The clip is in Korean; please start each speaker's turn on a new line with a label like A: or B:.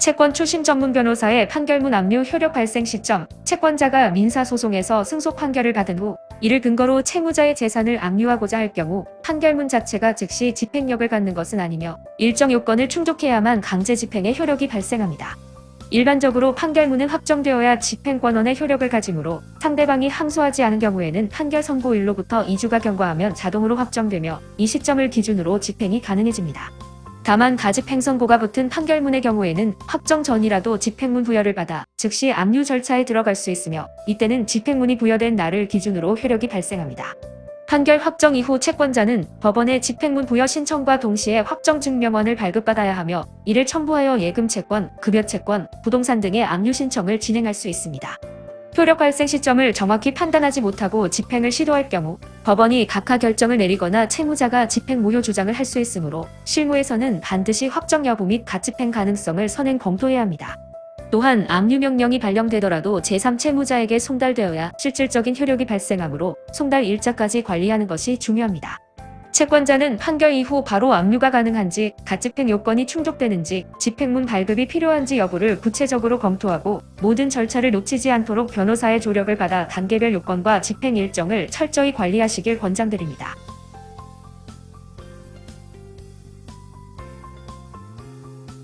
A: 채권 출신 전문 변호사의 판결문 압류 효력 발생 시점, 채권자가 민사소송에서 승소 판결을 받은 후 이를 근거로 채무자의 재산을 압류하고자 할 경우 판결문 자체가 즉시 집행력을 갖는 것은 아니며 일정 요건을 충족해야만 강제 집행의 효력이 발생합니다. 일반적으로 판결문은 확정되어야 집행권원의 효력을 가지므로 상대방이 항소하지 않은 경우에는 판결 선고일로부터 2주가 경과하면 자동으로 확정되며 이 시점을 기준으로 집행이 가능해집니다. 다만 가집행 선고가 붙은 판결문의 경우에는 확정 전이라도 집행문 부여를 받아 즉시 압류 절차에 들어갈 수 있으며 이때는 집행문이 부여된 날을 기준으로 효력이 발생합니다. 판결 확정 이후 채권자는 법원의 집행문 부여 신청과 동시에 확정 증명원을 발급받아야 하며 이를 첨부하여 예금 채권, 급여 채권, 부동산 등의 압류 신청을 진행할 수 있습니다. 효력 발생 시점을 정확히 판단하지 못하고 집행을 시도할 경우 법원이 각하 결정을 내리거나 채무자가 집행 무효 주장을 할 수 있으므로 실무에서는 반드시 확정 여부 및 가집행 가능성을 선행 검토해야 합니다. 또한 압류 명령이 발령되더라도 제3채무자에게 송달되어야 실질적인 효력이 발생하므로 송달 일자까지 관리하는 것이 중요합니다. 채권자는 판결 이후 바로 압류가 가능한지, 가집행 요건이 충족되는지, 집행문 발급이 필요한지 여부를 구체적으로 검토하고 모든 절차를 놓치지 않도록 변호사의 조력을 받아 단계별 요건과 집행 일정을 철저히 관리하시길 권장드립니다.